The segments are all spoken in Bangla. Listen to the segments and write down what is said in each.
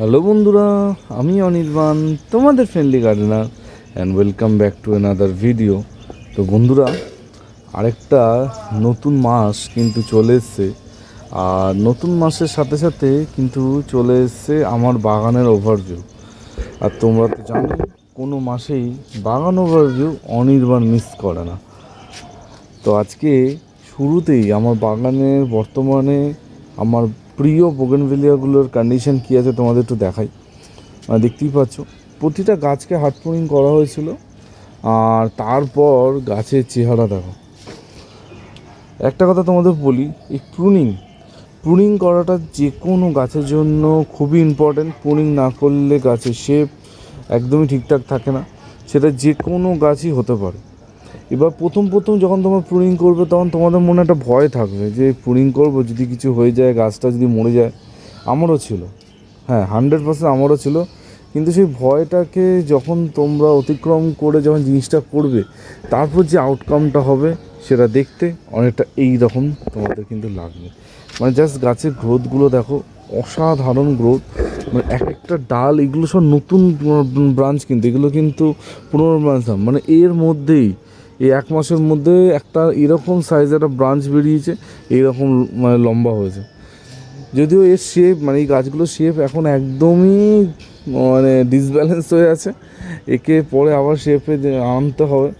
হ্যালো বন্ধুরা, আমি অনির্বাণ, তোমাদের friendly gardener and welcome back to another video তো বন্ধুরা, আরেকটা নতুন মাস কিন্তু চলে এসছে। আর নতুন মাসের সাথে সাথে কিন্তু চলে এসছে আমার বাগানের ওভারভিউ আর তোমরা তো জানো, কোনো মাসেই বাগান ওভারভিউ অনির্বাণ মিস করে না। তো আজকে শুরুতেই আমার বাগানের বর্তমানে আমার প্রিয় বোগেনভেলিয়াগুলোর কন্ডিশন কী আছে তোমাদের একটু দেখাই। আর দেখতেই পাচ্ছ, প্রতিটা গাছকে হার্ডপোরিং করা হয়েছিল, আর তারপর গাছের চেহারা দেখো। একটা কথা তোমাদের বলি, এই প্রুনিং প্রুনিং করাটা যে কোনো গাছের জন্য খুবই ইম্পর্ট্যান্ট প্রুনিং না করলে গাছের শেপ একদমই ঠিকঠাক থাকে না। সেটা যে কোনো গাছই হতে পারে। এবার প্রথম প্রথম যখন তোমরা প্রুনিং করবে, তখন তোমাদের মনে একটা ভয় থাকবে যে প্রুনিং করব, যদি কিছু হয়ে যায়, গাছটা যদি মরে যায়, আমারও ছিল। হ্যাঁ হান্ড্রেড পার্সেন্ট আমারও ছিল। কিন্তু সেই ভয়টাকে যখন তোমরা অতিক্রম করে যখন জিনিসটা করবে, তারপর যে আউটকামটা হবে, সেটা দেখতে অনেকটা এই রকম তোমাদের কিন্তু লাগবে। মানে জাস্ট গাছের গ্রোথগুলো দেখো, অসাধারণ গ্রোথ মানে এক একটা ডাল, এগুলো সব নতুন ব্রাঞ্চ কিন্তু, এগুলো কিন্তু পুরোনো ব্রাঞ্চ মানে এর মধ্যেই এই এক মাসের মধ্যে একটা এরকম সাইজের একটা ব্রাঞ্চ বেরিয়েছে, এইরকম মানে লম্বা হয়েছে। যদিও এর শেপ মানে এই গাছগুলোর শেপ এখন একদমই মানে ডিসব্যালেন্স হয়ে আছে। একে পরে আবার শেপে আনতে হবে।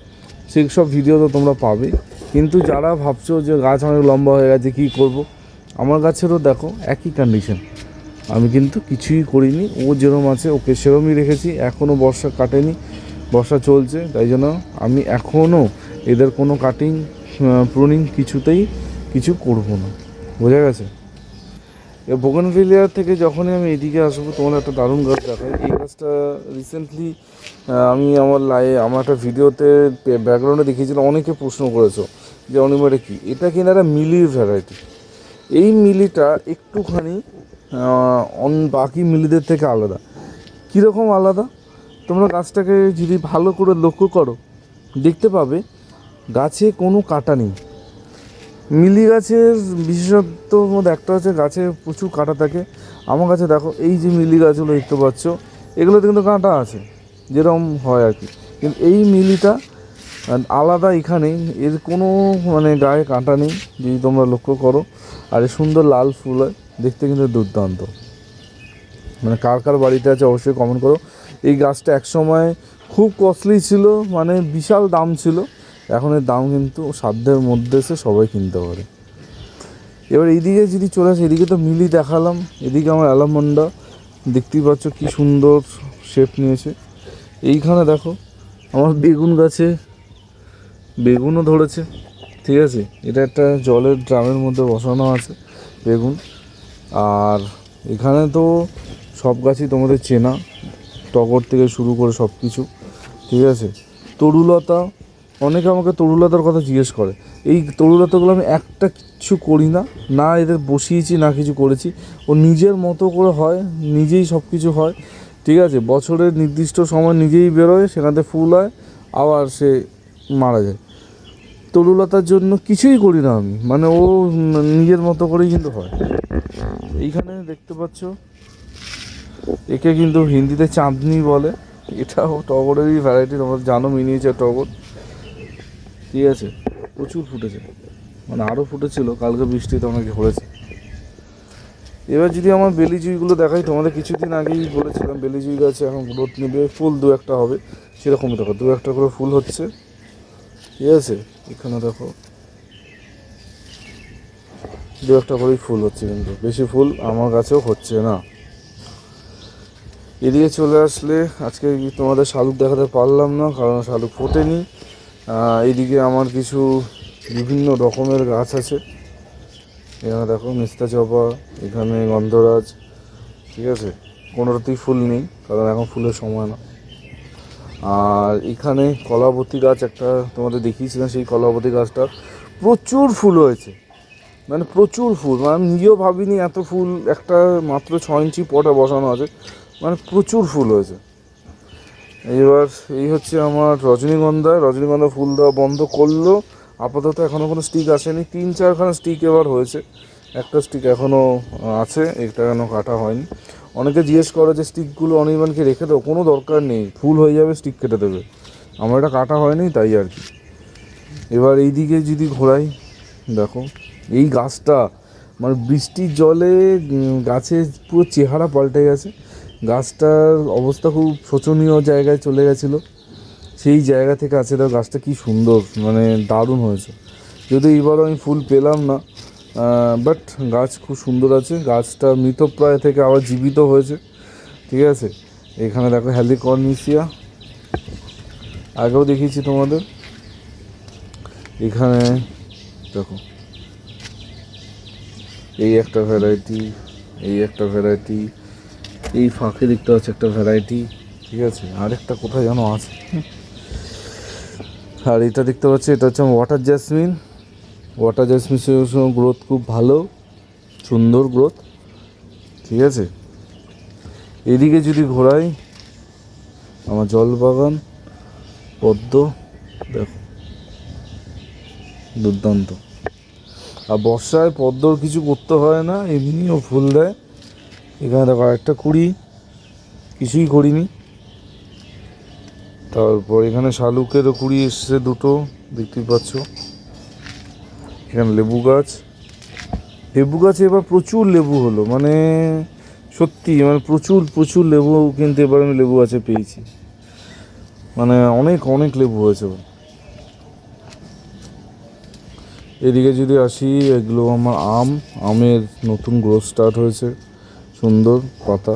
সেই সব ভিডিও তো তোমরা পাবে। কিন্তু যারা ভাবছ যে গাছ অনেক লম্বা হয়ে গেছে, কী করব? আমার গাছেরও দেখো একই কন্ডিশন আমি কিন্তু কিছুই করিনি। ও যেরম আছে, ওকে সেরমই রেখেছি। এখনও বর্ষা কাটেনি। বর্ষা চলছে, তাই জন্য আমি এখনও এদের কোনো কাটিং প্রুনিং কিছুতেই কিছু করব না। বোঝা গেছে? এবার বোগনভিলিয়ার থেকে যখনই আমি এদিকে আসব তোমার একটা দারুণ গাছ দেখাই। এই গাছটা রিসেন্টলি আমি আমার লাই আমার একটা ভিডিওতে ব্যাকগ্রাউন্ডে দেখিয়েছিলাম অনেকে প্রশ্ন করেছ যে অনিমারে কি? এটা কিনা একটা মিলির ভ্যারাইটি এই মিলিটা একটুখানি অন, বাকি মিলিদের থেকে আলাদা। কীরকম আলাদা? তোমরা গাছটাকে যদি ভালো করে লক্ষ্য করো, দেখতে পাবে গাছে কোনো কাটা নেই। মিলি গাছের বিশেষত্ব মধ্যে একটা হচ্ছে গাছে প্রচুর কাটা থাকে। আমার কাছে দেখো, এই যে মিলি গাছগুলো দেখতে পাচ্ছ, এগুলোতে কিন্তু কাঁটা আছে, যেরকম হয় আর কি। কিন্তু এই মিলিটা আলাদা এখানে, এর কোনো মানে গায়ে কাঁটা নেই, যদি তোমরা লক্ষ্য করো। আর এ সুন্দর লাল ফুল হয়, দেখতে কিন্তু দুর্দান্ত। মানে কার কার বাড়িতে আছে অবশ্যই কমেন্ট করো। এই গাছটা একসময় খুব কস্টলি ছিল মানে বিশাল দাম ছিল। এখন এর দাম কিন্তু সাধ্যের মধ্যে এসে সবাই কিনতে পারে। এবার এইদিকে যদি চলে আসে, এদিকে তো মিলি দেখালাম। এদিকে আমার অ্যালামন্ডা, দেখতেই পাচ্ছ কি সুন্দর শেপ নিয়েছে। এইখানে দেখো, আমার বেগুন গাছে বেগুনও ধরেছে, ঠিক আছে? এটা একটা জলের ড্রামের মধ্যে বসানো আছে বেগুন। আর এখানে তো সব গাছই তোমাদের চেনা। টগর থেকে শুরু করে সব কিছু ঠিক আছে? তরুলতা, অনেকে আমাকে তরুলতার কথা জিজ্ঞেস করে। এই তরুলতাগুলো আমি একটা কিছু করি না না এদের বসিয়েছি, না কিছু করেছি। ও নিজের মতো করে হয়, নিজেই সব কিছু হয়, ঠিক আছে? বছরের নির্দিষ্ট সময় নিজেই বেরোয়, সেখানে ফুল হয়, আবার সে মারা যায়। তরুলতার জন্য কিছুই করি না আমি মানে ও নিজের মতো করেই কিন্তু হয়। এইখানে দেখতে পাচ্ছ একে কিন্তু হিন্দিতে চাঁদনি বলে। এটাও টগরেরই ভ্যারাইটি তোমরা জানো মিনিয়েচার টগর। ঠিক আছে, প্রচুর ফুটেছে। মানে আরও ফুটেছিল, কালকে বৃষ্টিতে অনেক ধরেছে এবার যদি আমার বেলি জুইগুলো দেখাই, তোমাদের কিছুদিন আগেই বলেছিলাম বেলি জুই গাছে এখন গ্রোথ নেবে, ফুল দু একটা হবে, সেরকমই দেখো, দু একটা করে ফুল হচ্ছে। ঠিক আছে, এখানে দেখো। দু একটা করেই ফুল হচ্ছে কিন্তু, বেশি ফুল আমার কাছেও হচ্ছে না। এদিকে চলে আসলে, আজকে তোমাদের শালুক দেখাতে পারলাম না, কারণ শালুক ফোটেনি। এদিকে আমার কিছু বিভিন্ন রকমের গাছ আছে। এখানে দেখো, মিস্তা জবা এখানে গন্ধরাজ, ঠিক আছে? কোনোটাতেই ফুল নেই, কারণ এখন ফুলের সময় না। আর এখানে কলাবতী গাছ, একটা তোমাদের দেখিয়েছিলাম সেই কলাবতী গাছটা। প্রচুর ফুল হয়েছে। মানে প্রচুর ফুল। মানে আমি নিজেও ভাবিনি এত ফুল, একটা মাত্র ছ ইঞ্চি পটে বসানো আছে। মানে প্রচুর ফুল হয়েছে। এবার এই হচ্ছে আমার রজনীগন্ধা। রজনীগন্ধা ফুল দেওয়া বন্ধ করল। আপাতত এখনও কোনো স্টিক আসেনি। তিন চারখানা স্টিক এবার হয়েছে। একটা স্টিক এখনও আছে। এটা এখনও কাটা হয়নি। অনেকে জিজ্ঞেস করে যে স্টিকগুলো অনির্বাণকে রেখে দেবো? কোনো দরকার নেই। ফুল হয়ে যাবে স্টিক কেটে দেবে। আমার এটা কাটা হয়নি, তাই আর কি। এবার এই দিকে যদি ঘোরাই, দেখো, এই গাছটা মানে বৃষ্টির জলে গাছের পুরো চেহারা পাল্টে গেছে। গাছটার অবস্থা খুব শোচনীয় জায়গায় চলে গেছিল। সেই জায়গা থেকে আছে, দেখো গাছটা কি সুন্দর মানে দারুণ হয়েছে। যদিও এবারও আমি ফুল পেলাম না বাট গাছ খুব সুন্দর আছে। গাছটা মৃতপ্রায় থেকে আবার জীবিত হয়েছে, ঠিক আছে? এখানে দেখো হ্যালিকর্নিসিয়া, আগেও দেখিয়েছি তোমাদের। এখানে দেখো, এই একটা ভ্যারাইটি এই একটা ভ্যারাইটি এই ফাঁকে দেখতে পাচ্ছি একটা ভ্যারাইটি ঠিক আছে, আরেকটা কোথায় যেন আছে। আর এটা দেখতে পাচ্ছি, এটা হচ্ছে water jasmine water jasmine growth খুব ভালো, সুন্দর গ্রোথ ঠিক আছে? এদিকে যদি ঘোরাই, আমার জল বাগান পদ্ম, দেখো, দুর্দান্ত। আর বর্ষায় পদ্মর কিছু করতে হয় না এমনিও ফুল দেয়। এখানে দেখো একটা কুড়ি। কিছুই করিনি। তারপর এখানে শালুকেরও কুড়ি এসছে দুটো, দেখতেই পাচ্ছ। এখানে লেবু গাছ। লেবু গাছে এবার প্রচুর লেবু হলো মানে সত্যি মানে প্রচুর প্রচুর লেবু কিন্তু এবার আমি লেবু গাছে পেয়েছি। মানে অনেক অনেক লেবু হয়েছে। এদিকে যদি আসি, এগুলো আমার আম। আমের নতুন গ্রোথ স্টার্ট হয়েছে। সুন্দর পাতা।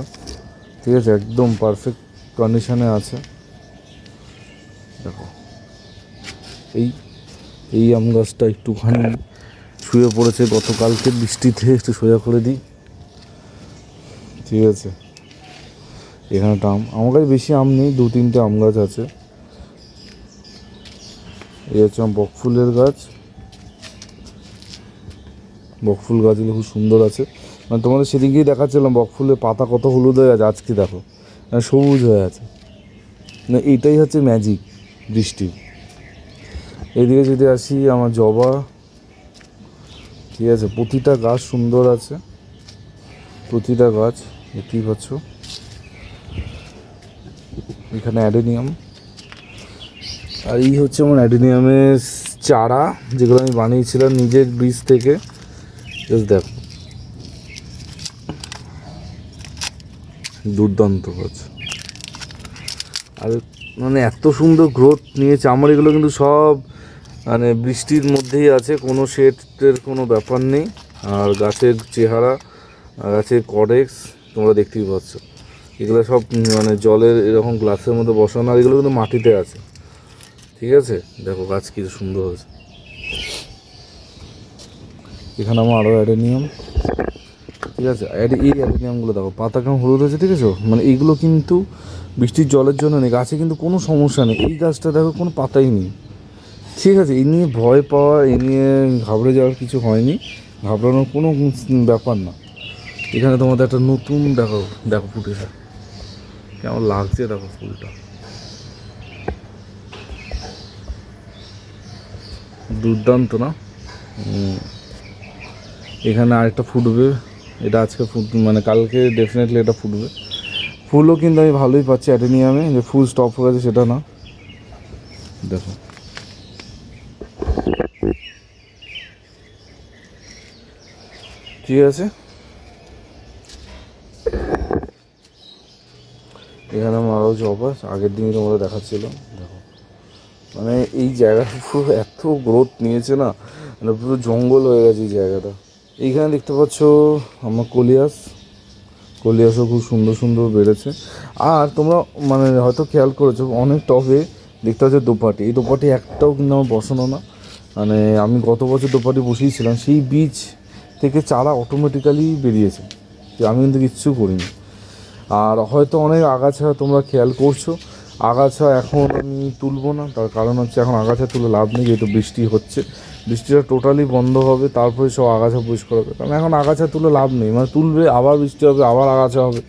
ঠিক আছে, একদম পারফেক্ট কন্ডিশনে আছে। দেখো, এই এই আম গাছটা একটুখানি শুয়ে পড়েছে, গতকালকে বৃষ্টিতে একটু সোজা করে দিই। ঠিক আছে, এখানে আম, আমার কাছে বেশি আম নেই, দু তিনটে আম গাছ আছে। এই হচ্ছে আমার বকফুলের গাছ। বকফুল গাছগুলো খুব সুন্দর আছে। তোমাদের সেদিনকেই দেখাচ্ছিলাম বকফুলের পাতা কত হলুদ হয়ে আছে, আজকে দেখো। মানে সবুজ হয়ে আছে। না এইটাই হচ্ছে ম্যাজিক বৃষ্টির এদিকে যদি আসি, আমার জবা। ঠিক আছে, প্রতিটা গাছ সুন্দর আছে। প্রতিটা গাছ, দেখতেই পাচ্ছ। এখানে অ্যাডেনিয়াম। আর এই হচ্ছে আমার অ্যাডেনিয়ামের চারা, যেগুলো আমি বানিয়েছিলাম নিজের বীজ থেকে। দেখো। দুর্দান্ত গাছ আর মানে এত সুন্দর গ্রোথ নিয়েছে, আমার এগুলো কিন্তু সব মানে বৃষ্টির মধ্যেই আছে, কোনো শেডের কোনো ব্যাপার নেই। আর গাছের চেহারা গাছের কডেক্স তোমরা দেখতেই পাচ্ছ। এগুলো সব মানে জলের এরকম গ্লাসের মধ্যে বসানো, আর এগুলো কিন্তু মাটিতে আছে। ঠিক আছে? দেখো গাছ কি সুন্দর হয়েছে। এখানে আমার আরও অ্যাডেনিয়াম ঠিক আছে এই অ্যাডেনিয়ামগুলো দেখো পাতা কেমন হলুদ হয়েছে, ঠিক আছে? মানে এইগুলো কিন্তু বৃষ্টির জলের জন্য নেই, গাছে কিন্তু কোনো সমস্যা নেই, এই গাছটা দেখো কোনো পাতাই নেই। ঠিক আছে, এই নিয়ে ভয় পাওয়া, এই নিয়ে ঘাবড়ে যাওয়ার কিছু হয়নি, ঘাবড়ানোর কোনো ব্যাপার না। এখানে তোমাদের একটা নতুন দেখো দেখো ফুটেছে কেমন লাগছে দেখো ফুলটা। দুর্দান্ত না। এখানে আরেকটা ফুটবে। এটা আজকে ফুট মানে কালকে ডেফিনেটলি এটা ফুটবে। ফুলও কিন্তু আমি ভালোই পাচ্ছি অ্যাটেনিয়ামে যে ফুল স্টপ হয়ে গেছে সেটা না। দেখো। ঠিক আছে? এখানে আমার আরও জবা আগের দিনই তোমাদের দেখাচ্ছিলাম, দেখো। মানে এই জায়গাটা পুরো এত গ্রোথ নিয়েছে না মানে পুরো জঙ্গল হয়ে গেছে এই জায়গাটা। এইখানে দেখতে পাচ্ছ আমার কলিয়াস। কলিয়াসও খুব সুন্দর সুন্দর বেড়েছে। আর তোমরা মানে হয়তো খেয়াল করেছ, অনেক টবে দেখতে পাচ্ছ দোপাটি। এই দোপাটি একটাও কিন্তু আমার বসানো না। মানে আমি গত বছর দোপাটি বসিয়েছিলাম, সেই বীজ থেকে চারা অটোমেটিক্যালি বেরিয়েছে। আমি কিন্তু কিচ্ছু করিনি। আর হয়তো অনেক আগাছা তোমরা খেয়াল করছ। আগাছা এখন আমি তুলবো না, তার কারণ হচ্ছে এখন আগাছা তুলে লাভ নেই, যেহেতু বৃষ্টি হচ্ছে। বৃষ্টিটা টোটালি বন্ধ হবে, তারপরে সব আগাছা পরিষ্কার হবে। কারণ এখন আগাছা তুলে লাভ নেই মানে তুলবে, আবার বৃষ্টি হবে, আবার আগাছা হবে।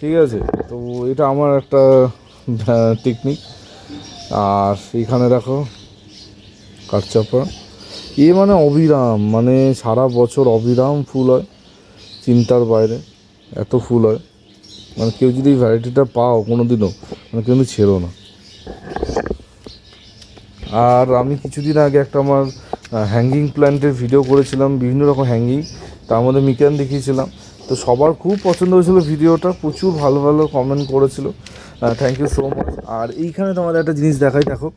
ঠিক আছে? তো এটা আমার একটা টেকনিক আর এইখানে দেখো, কাঠচাপা। এ মানে অবিরাম মানে সারা বছর অবিরাম ফুল হয়, চিন্তার বাইরে, এত ফুল হয়। মানে কেউ যদি ভ্যারাইটিটা পাও কোনো দিনও মানে কিন্তু ছেড়ো না। আর আমি কিছুদিন আগে একটা আমার হ্যাঙ্গিং প্ল্যান্টের ভিডিও করেছিলাম, বিভিন্ন রকম হ্যাঙ্গিং তার মধ্যে মিকান দেখিয়েছিলাম। তো সবার খুব পছন্দ হয়েছিল ভিডিওটা প্রচুর ভালো ভালো কমেন্ট করেছিল। থ্যাংক ইউ সো মাচ আর এইখানে তোমাদের একটা জিনিস দেখাই, দেখো।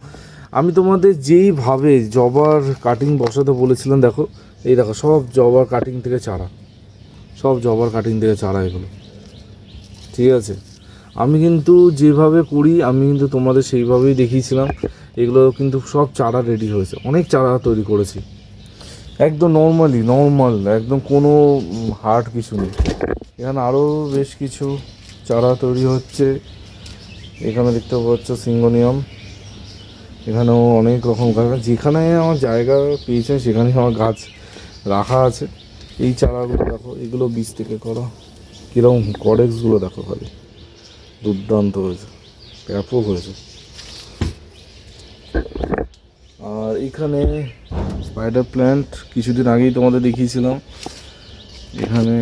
আমি তোমাদের যেইভাবে জবার কাটিং বসাতে বলেছিলাম, দেখো। এই দেখো, সব জবার কাটিং থেকে চারা। সব জবার কাটিং থেকে চারা এগুলো। ঠিক আছে। আমি কিন্তু যেভাবে করি আমি কিন্তু তোমাদের সেইভাবেই দেখিয়েছিলাম। এগুলো কিন্তু সব চারা রেডি হয়েছে। অনেক চারা তৈরি করেছি। একদম নর্মালি নর্মাল একদম কোনো হার্ড কিছু নেই। এখানে আরও বেশ কিছু চারা তৈরি হচ্ছে। এখানে দেখতে পাচ্ছ সিঙ্গোনিয়াম এখানেও অনেক রকম গাছ যেখানে আমার জায়গা পেয়েছে সেখানে আমার গাছ রাখা আছে। এই চারাগুলো দেখো, এগুলো বীজ থেকে করা। কীরকম কডেক্সগুলো দেখো খালি। দুর্দান্ত হয়েছে, ব্যাপক হয়েছে। আর এখানে স্পাইডার প্ল্যান্ট কিছুদিন আগেই তোমাদের দেখিয়েছিলাম। এখানে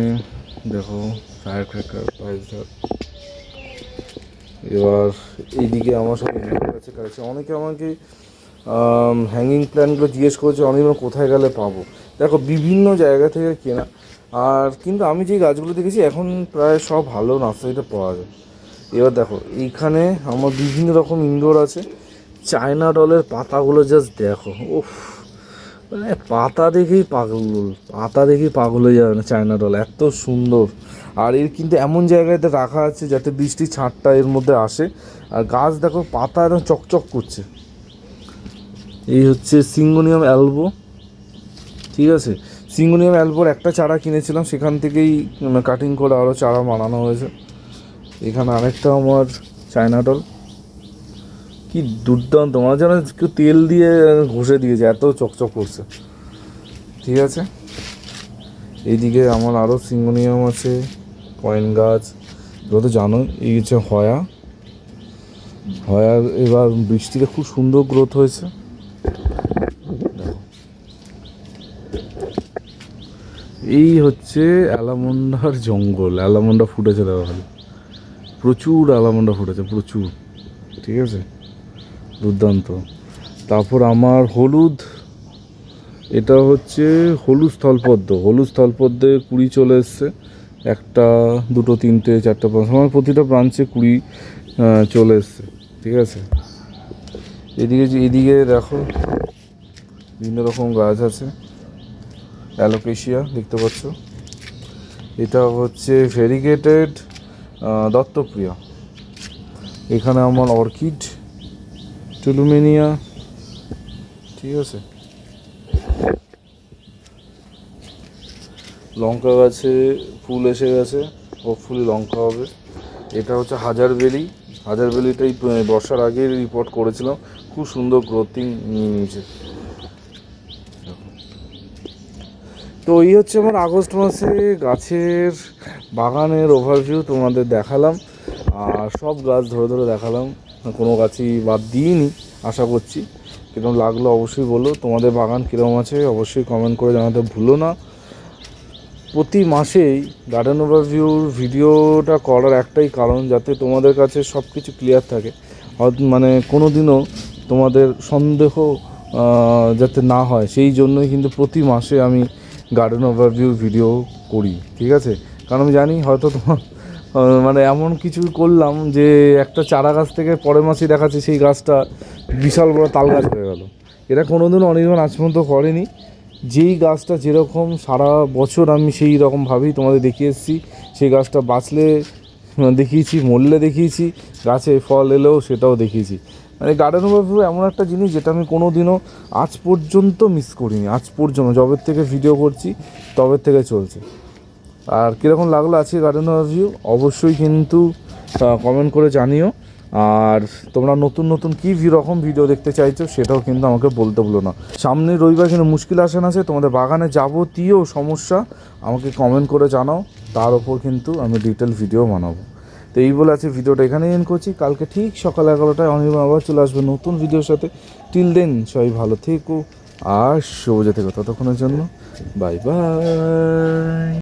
দেখো ফায়ার ক্র্যাকার পাইপজার এবার এইদিকে আমার আছে কাছে অনেকে আমাকে হ্যাঙ্গিং প্ল্যানগুলো জিজ্ঞেস করেছে অনেক কোথায় গেলে পাবো? দেখো, বিভিন্ন জায়গা থেকে কেনা আর কিন্তু আমি যে গাছগুলো দেখেছি, এখন প্রায় সব ভালো নার্সারিতে পাওয়া যায়। এবার দেখো, এইখানে আমার বিভিন্ন রকম ইনডোর আছে। চায়না ডলের পাতাগুলো জাস্ট দেখো, উফ। মানে পাতা দেখেই পাগল, পাতা দেখেই পাগল হয়ে যাবে না চায়না ডল, এত সুন্দর। আর এর কিন্তু এমন জায়গাতে রাখা আছে যাতে বৃষ্টির ছাঁটটা এর মধ্যে আসে। আর গাছ দেখো, পাতা একদম চকচক করছে। এই হচ্ছে সিঙ্গোনিয়াম অ্যালবো, ঠিক আছে? সিঙ্গোনিয়াম অ্যালবোর একটা চারা কিনেছিলাম, সেখান থেকেই কাটিং করে আরও চারা বানানো হয়েছে। এখানে আরেকটা আমার চায়না ডল। কি দুর্দান্ত মনে হচ্ছে না কেউ তেল দিয়ে ঘষে দিয়েছে, এত চকচক করছে। ঠিক আছে? এইদিকে আমার আরও সিঙ্গোনিয়াম আছে, কয়েন গাছ এগুলো তো জানো এই হচ্ছে হয়া। হয়ার এবার বৃষ্টিতে খুব সুন্দর গ্রোথ হয়েছে। এই হচ্ছে অ্যালামন্ডার জঙ্গল। অ্যালামন্ডা ফুটেছে দেখো খালি প্রচুর অ্যালামন্ডা ফুটেছে প্রচুর। ঠিক আছে? দুর্দান্ত। তারপর আমার হলুদ, এটা হচ্ছে হলুদ স্থলপদ্ম। হলুদ স্থলপদ্মে কুড়ি চলে এসছে। একটা, দুটো, তিনটে, চারটে, পাঁচ, আমার প্রতিটা ব্রাঞ্চে কুড়ি চলে এসছে। ঠিক আছে? এদিকে এদিকে দেখো, বিভিন্ন রকম গাছ আছে। অ্যালোকেশিয়া দেখতে পাচ্ছ। এটা হচ্ছে ভেরিগেটেড দত্তপ্রিয়া। এখানে আমার অর্কিড টুলুমেনিয়া ঠিক আছে? লঙ্কা গাছে ফুল এসে গেছে হোপফুলি লঙ্কা হবে। এটা হচ্ছে হাজার বেলি। হাজার বেলিটাই বর্ষার আগে রিপোর্ট করেছিলাম। খুব সুন্দর গ্রোথিং নিয়ে নিয়েছে। তো এই হচ্ছে আমার আগস্ট মাসে গাছের বাগানের ওভারভিউ তোমাদের দেখালাম। আর সব গাছ ধরে ধরে দেখালাম। কোনো গাছই বাদ দিইনি, আশা করছি। কীরকম লাগল অবশ্যই বলো। তোমাদের বাগান কীরকম আছে অবশ্যই কমেন্ট করে জানাতে ভুলো না। প্রতি মাসেই গার্ডেন ওভারভিউর ভিডিওটা করার একটাই কারণ, যাতে তোমাদের কাছে সব কিছু ক্লিয়ার থাকে মানে কোনো দিনও তোমাদের সন্দেহ যাতে না হয়। সেই জন্যই কিন্তু প্রতি মাসে আমি গার্ডেন ওভারভিউ ভিডিও করি, ঠিক আছে? কারণ আমি জানি হয়তো তোমার মানে এমন কিছু করলাম যে একটা চারা গাছ থেকে পরের মাসেই দেখাচ্ছে সেই গাছটা বিশাল বড় তাল গাছ হয়ে গেল। এটা কোনো কোনোদিনও অনির্বাণ আজ পর্যন্ত করেনি। যেই গাছটা যেরকম সারা বছর আমি সেই রকমভাবেই তোমাদের দেখিয়ে এসেছি, সেই গাছটা বাঁচলে, দেখিয়েছি, মরলে দেখিয়েছি, গাছে ফল এলেও সেটাও দেখিয়েছি। মানে গার্ডেন ওভারভিউ এমন একটা জিনিস যেটা আমি কোনো দিনও আজ পর্যন্ত মিস করিনি। আজ পর্যন্ত যবের থেকে ভিডিও করছি তবের থেকে চলছে। আর কীরকম লাগল আজকে গার্ডেন ওভারভিউ অবশ্যই কিন্তু কমেন্ট করে জানিও। আর তোমরা নতুন নতুন কী রকম ভিডিও দেখতে চাইছো সেটাও কিন্তু আমাকে বলতে বলো না। সামনে রবিবার কিন্তু মুশকিল আসেন আছে, তোমাদের বাগানে যাবতীয় সমস্যা আমাকে কমেন্ট করে জানাও। তার ওপর কিন্তু আমি ডিটেল ভিডিও বানাবো। তো এই বলে আছে ভিডিওটা এখানেই এন করছি। কালকে ঠিক সকাল এগারোটায় অনির্বাণ আবার চলে আসবে নতুন ভিডিওর সাথে। টিল দেন সবাই ভালো থেকো আর সবুজে থেকো। ততক্ষণের জন্য বাই বাই